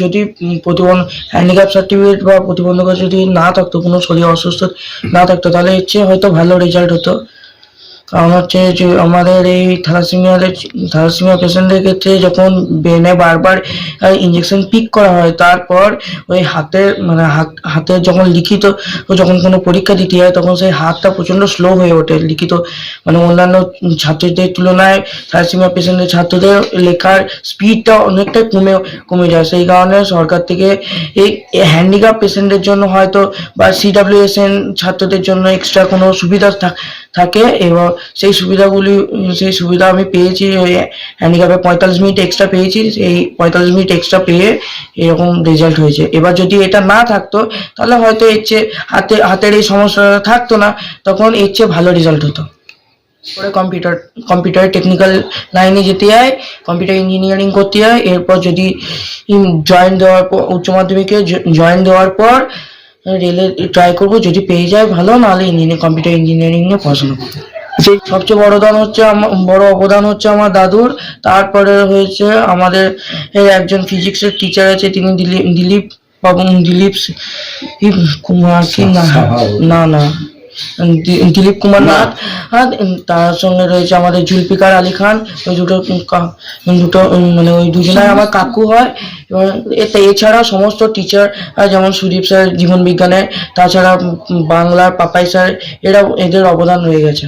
যদি প্রতিবন্ধ handicap certificate বা প্রতিবন্ধকতা যদি না থাকতো, কোনো শরীর অসুস্থ না থাকতো, তাহলে হচ্ছে হয়তো ভালো রেজাল্ট হতো। কারণ হচ্ছে যে আমাদের এই থ্যালাসেমিয়া পেশেন্টের ক্ষেত্রে যখন ব্রেনে বারবার ইঞ্জেকশন পিক করা হয়, তারপর ওই হাতের মানে হাত, হাতের যখন লিখিত যখন কোনো পরীক্ষা দিতে হয়, তখন সেই হাতটা প্রচণ্ড স্লো হয়ে ওঠে। লিখিত মানে অন্যান্য ছাত্রদের তুলনায় থ্যালাসেমিয়া পেশেন্টের ছাত্রদের লেখার স্পিডটা অনেকটাই কমে কমে যায়। সেই কারণে সরকার থেকে এই হ্যান্ডিক্যাপ পেশেন্টের জন্য হয়তো বা সিডাব্লিউএসএন ছাত্রদের জন্য এক্সট্রা কোনো সুবিধা থাক- থাকে এবং সেই সুবিধাগুলি, সেই সুবিধা আমি পেয়েছি হ্যান্ডিক্যাপে পঁয়তাল্লিশ মিনিট এক্সট্রা পেয়েছি, সেই পঁয়তাল্লিশ মিনিট এক্সট্রা পেয়ে এরকম রেজাল্ট হয়েছে। এবার যদি এটা না থাকতো, তাহলে হয়তো এর চেয়ে হাতে, হাতের এই সমস্যাটা থাকতো না, তখন এর চেয়ে ভালো রেজাল্ট হতো। পরে কম্পিউটার কম্পিউটার টেকনিক্যাল লাইনে যেতে হয় কম্পিউটার ইঞ্জিনিয়ারিং করতে হয়, এরপর যদি জয়েন দেওয়ার পর, উচ্চ মাধ্যমিকে জয়েন দেওয়ার পর রেলে ট্রাই করব যদি পেয়ে যায় ভালো নাহলে ইঞ্জিনিয়ার কম্পিউটার ইঞ্জিনিয়ারিং নিয়ে পড়াশোনা করব। সেই সবচেয়ে বড় দান হচ্ছে বড় অবদান হচ্ছে আমার দাদুর। তারপরে হয়েছে আমাদের একজন ফিজিক্সের টিচার আছে তিনি দিলীপ দিলীপ বাবু দিলীপ না না না। দিলীপ কুমার নাথ আর তার সঙ্গে রয়েছে আমাদের জুলফিকার আলী খান ওই দুটো দুটো মানে ওই দুজনাই আমার কাকু হয়। এবং এতে এছাড়া সমস্ত টিচার যেমন সুদীপ স্যার জীবন বিজ্ঞানের তাছাড়া বাংলার পাপাই স্যার এরা এদের অবদান রয়ে গেছে।